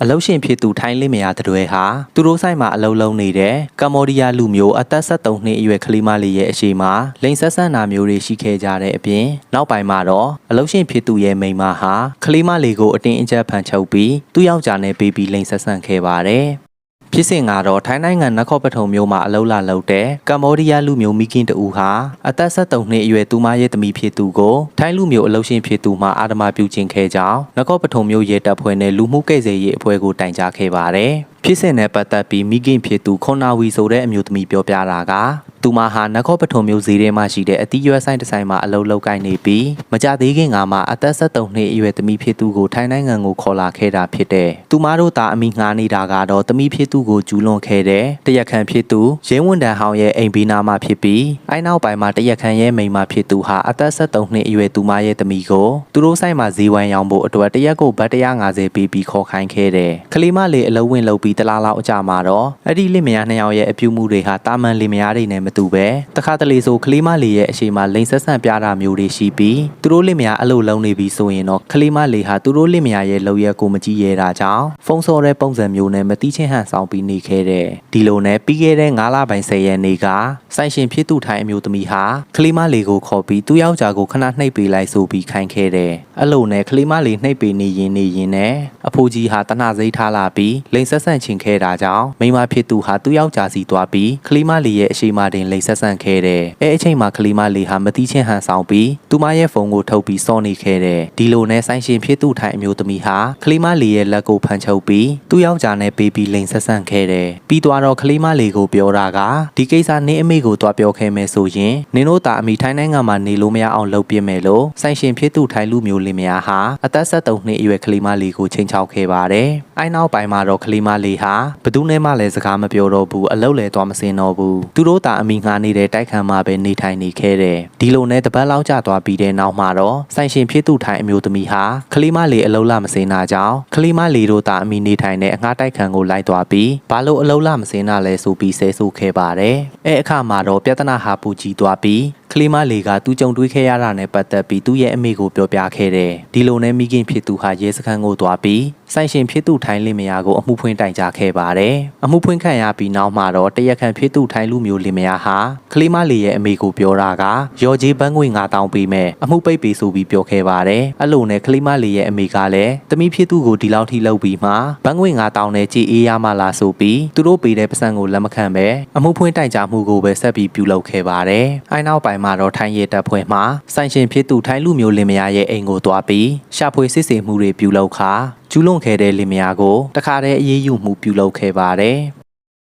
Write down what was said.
အလုရှင်ဖြစ်သူထိုင်းလင်းမယားတွေဟာသူတို့ဆိုင်မှာအလုလုံးနေတဲ့ကမ္ဘောဒီးယားလူမျိုးအသက်73နှစ်အရွယ်ကလေးမလေးရဲ့အရှိမလိန်ဆက်ဆန်နာမျိုးတွေရှိခဲ့ကြတဲ့အပြင်နောက်ပိုင်းမှာတော့အလုရှင်ဖြစ်သူရဲ့မိန်းမဟာကလေးမလေးကိုအတင်းအကျပ်ဖန်ချုပ်ပြီးသူ့ယောက်ျားနဲ့ပေးပြီးလိန်ဆက်ဆန်ခဲ့ပါတယ် ဖြစ်စဉ်ကတော့ထိုင်းနိုင်ငံနခေါပထုံမြို့မှာအလုလာလုပ်တဲ့ကမ္ဘောဒီးယားလူမျိုးမိခင်တဦးဟာအသက်73နှစ်အရွယ်သူမရဲ့သမီးဖြစ်သူကိုထိုင်းလူမျိုးအလုရှင်ဖြစ်သူမှအာဓမပြုကျင့်ခဲ့ကြောင်းနခေါပထုံမြို့ရဲတပ်ဖွဲ့နဲ့လူမှုကယ်ဆယ်ရေးအဖွဲ့ကိုတိုင်ကြားခဲ့ပါတယ်။ဖြစ်စဉ်နဲ့ပတ်သက်ပြီးမိခင်ဖြစ်သူခွန်နာဝီဆိုတဲ့အမျိုးသမီးပြောပြတာက သူမဟာနခေါပထုံမျိုးဈေးထဲမှာရှိတဲ့အတီးရွက်ဆိုင်တစ်ဆိုင်မှာအလုပ်လုပ်ကိုင်နေပြီးမကြသေးခင်ကမှအသက်73နှစ်အရွယ်သမီးဖြစ်သူကိုထိုင်းနိုင်ငံကိုခေါ်လာခဲ့တာဖြစ်တယ်။သူမတို့သားအမိငှားနေတာကတော့သမီးဖြစ်သူကိုကျူးလွန်ခဲ့တဲ့တရက်ခန့်ဖြစ်သူရဲဝန်တန်းဟောင်းရဲ့အိမ်ဘီနာမှာဖြစ်ပြီးအဲနောက်ပိုင်းမှာတရက်ခန့်ရဲ့မိန်းမဖြစ်သူဟာအသက်73နှစ်အရွယ်သူမရဲ့သမီးကိုသူတို့ဆိုင်မှာဈေးဝိုင်းရောင်းဖို့အတွက်တရက်ကိုဘတ်150ပေးပြီးခေါ်ခိုင်းခဲ့တယ်။ကလေးမလေးအလုံးဝင်လုပ်ပြီးတလားလောက်အကြမှာတော့အဲ့ဒီလင်မယားနှစ်ယောက်ရဲ့အပြုမှုတွေဟာတာမန်လင်မယားတွေနဲ့မတူပဲတခါတလေဆိုကလေးမလေးရဲ့အရှိမလိန်ဆက်ဆန့်ပြတာမျိုးတွေရှိပြီးသူတို့လင်မယားအလုပ်လုံးနေပြီဆိုရင်တော့ကလေးမလေးဟာသူတို့လင်မယားရဲ့လုပ်ရက်ကိုမကြည့်ရတာကြောင့်ဖုန်းဆော်တဲ့ပုံစံမျိုးနဲ့မတိချင်းဟန်ဆောင်ပြီးနေခဲ့တဲ့ဒီလိုနဲ့ပြီးခဲ့တဲ့9လပိုင်း10ရက်နေ့ကဆိုင်ရှင်ဖြစ်သူထိုင်းအမျိုးသမီးဟာကလေးမလေးကိုခေါ်ပြီးသူ့ယောက်ျားကိုခဏနှိပ်ပေးလိုက်ဆိုပြီးခိုင်းခဲ့တယ်အဲ့လိုနဲ့ကလေးမလေးနှိပ်ပေးနေရင်နေရင်နဲ့အဖိုးကြီးဟာတနစိတ်ထားလာပြီးလိန်ဆက်ဆန့်ချင်ခဲ့တာကြောင့်မိန်းမဖြစ်သူဟာသူ့ယောက်ျားစီသွားပြီးကလေးမလေးရဲ့အရှိမတင်လိန်ဆက်ဆန့်ခဲ့တယ်အဲအချိန်မှာကလေးမလေးဟာမတိချင်းဟန်ဆောင်ပြီးသူမရဲ့ဖုန်းကိုထုတ်ပြီးစောနေခဲ့တယ်ဒီလိုနဲ့ဆိုင်ရှင်ဖြစ်သူထိုင်းအမျိုးသမီးဟာကလေးမလေးရဲ့လက်ကိုဖန်ချုပ်ပြီးသူ့ယောက်ျားနဲ့ပေးပြီးလိန်ဆက်ဆန့်ခဲ့တယ်ပြီးသွားတော့ကလေးမလေးကိုပြောတာကဒီကိစ္စနင်းအမေကိုသွားပြောခဲ့မယ်ဆိုရင်နင်တို့တာအမိထိုင်းနိုင်ငံမှာနေလို့မရအောင်လုပ်ပြစ်မယ်လို့ဆိုင်ရှင်ဖြစ်သူထိုင်းလူမျိုးလင်မယားဟာအသက်73နှစ်အရွယ်ကလေးမလေးကိုချိန်ချောက်ခဲ့ပါတယ်အိုင်နောက်ပိုင်းမှာတော့ကလေးမလေးဟာဘသူနဲ့မှလည်းစကားမပြောတော့ဘူးအလုပ်လည်းသွားမစင်တော့ဘူးသူတို့တာအမိငှားနေတဲ့တိုက်ခန်းမှာပဲနေထိုင်နေခဲ့တယ်ဒီလိုနဲ့တပတ်လောက်ကြာသွားပြီးတဲ့နောက်မှာတော့ဆိုင်ရှင်ဖြစ်သူထိုင်းအမျိုးသမီးဟာကလေးမလေးအလုပ်လာမစင်တာကြောင့်ကလေးမလေးတို့တာအမိနေထိုင်တဲ့အငှားတိုက်ခန်းကိုလိုက်သွားပြီးဘာလို့အလုပ်လာမစင်တာလဲဆိုပြီးဆဲဆိုခဲ့ပါတယ်အဲအခါမှာတော့ပြဿနာဟာပူကြီးသွားပြီး ကလေးမလေးကသူကြုံတွေ့ခဲ့ရတာနဲ့ပတ်သက်ပြီးသူ့ရဲ့အမေကိုပြောပြခဲ့တယ်။ဒီလိုနဲ့မိခင်ဖြစ်သူဟာရဲစခန်းကိုသွားပြီးဆိုင်ရှင်ဖြစ်သူထိုင်းလင်မယားကိုအမှုဖွင့်တိုင်ကြားခဲ့ပါတယ်။အမှုဖွင့်ခံရပြီးနောက်မှာတော့တရက်ခန့်ဖြစ်သူထိုင်းလူမျိုးလင်မယားဟာကလေးမလေးရဲ့အမေကိုပြောတာကရော်ကြီးဘန်းငွေ9000ပေးမယ်အမှုပိတ်ပေးဆိုပြီးပြောခဲ့ပါတယ်။အဲ့လိုနဲ့ကလေးမလေးရဲ့အမေကလည်းတမိဖြစ်သူကိုဒီလောက်ထိလုပ်ပြီးမှဘန်းငွေ9000နဲ့ကြည်အေးရမှလာဆိုပြီးသူတို့ပေးတဲ့ပစံကိုလက်မခံပဲအမှုဖွင့်တိုင်ကြားမှုကိုပဲဆက်ပြီးပြုလုပ်ခဲ့ပါတယ်။အိုင်နောက်ပိုင်းမှာတော့ထိုင်းရဲတပ်ဖွဲ့မှဆိုင်ရှင်ဖြစ်သူထိုင်းလူမျိုးလင်မယားရဲ့အိမ်ကိုသွားပြီးရှာဖွေစစ်ဆေးမှုတွေပြုလုပ်ခါကျူးလွန်ခဲ့တဲ့လင်မယားကိုတခါတည်းအေးအေးယူမှုပြုလုပ်ခဲ့ပါတယ်။